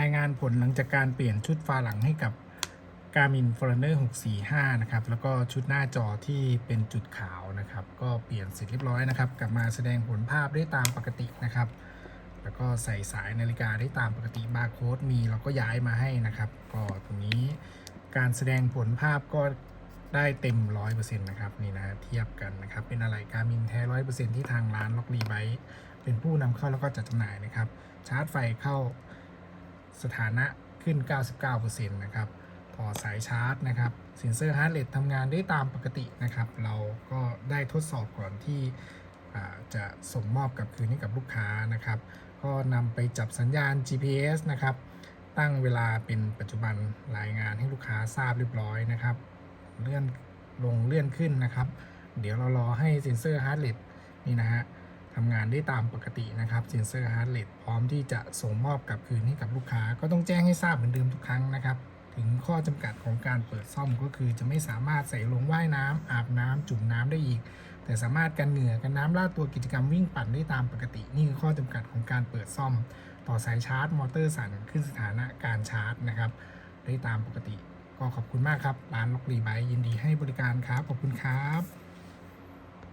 รายงานผลหลังจากการเปลี่ยนชุดฟ้าหลังให้กับ Garmin Forerunner 645 นะครับ แล้วก็ชุดหน้าจอที่เป็นจุดขาวนะครับ ก็เปลี่ยนเสร็จเรียบร้อยนะครับ กลับมาแสดงผลภาพได้ตามปกตินะครับ แล้วก็ใส่สายนาฬิกาได้ตามปกติบาร์โค้ดมีเราก็ย้ายมาให้นะครับ ก็ตรงนี้การแสดงผลภาพก็ได้เต็ม 100%นะครับนี่นะเทียบกันนะครับ เป็นอะไรการมินแท้ 100%ที่ทางร้านล็อกรีไบเป็นผู้นำเข้าแล้วก็จัดจำหน่ายนะครับ ชาร์จไฟเข้า สถานะขึ้น 99%นะครับ พอสายชาร์จนะครับเซนเซอร์ฮาร์ดเรททำงานได้ตามปกตินะครับ เราก็ได้ทดสอบก่อนที่จะส่งมอบกับคืนให้กับลูกค้านะครับ ก็นำไปจับสัญญาณ GPS นะครับ ตั้งเวลาเป็นปัจจุบันรายงานให้ลูกค้าทราบเรียบร้อยนะครับ เลื่อนลงเลื่อนขึ้นนะครับ เดี๋ยวเรารอให้เซ็นเซอร์ฮาร์ดเรทนี่นะฮะ ทำงานได้ตามปกตินะครับเซ็นเซอร์ฮาร์ดเรทพร้อมที่จะส่งมอบกลับคืนให้กับลูกค้า ก็ต้องแจ้งให้ทราบเหมือนเดิมทุกครั้งนะครับ ถึงข้อจำกัดของการเปิดซ่อมก็คือจะไม่สามารถใส่ลงว่ายน้ำอาบน้ำจุ่มน้ำได้อีก แต่สามารถกันเหงื่อกันน้ำลาดตัวกิจกรรมวิ่งปั่นได้ตามปกติ นี่คือข้อจำกัดของการเปิดซ่อม ต่อสายชาร์จมอเตอร์สั่นขึ้นสถานะการชาร์จนะครับได้ตามปกติ ก็ขอบคุณมากครับร้านล็อกรีไบยินดีให้บริการครับขอบคุณครับ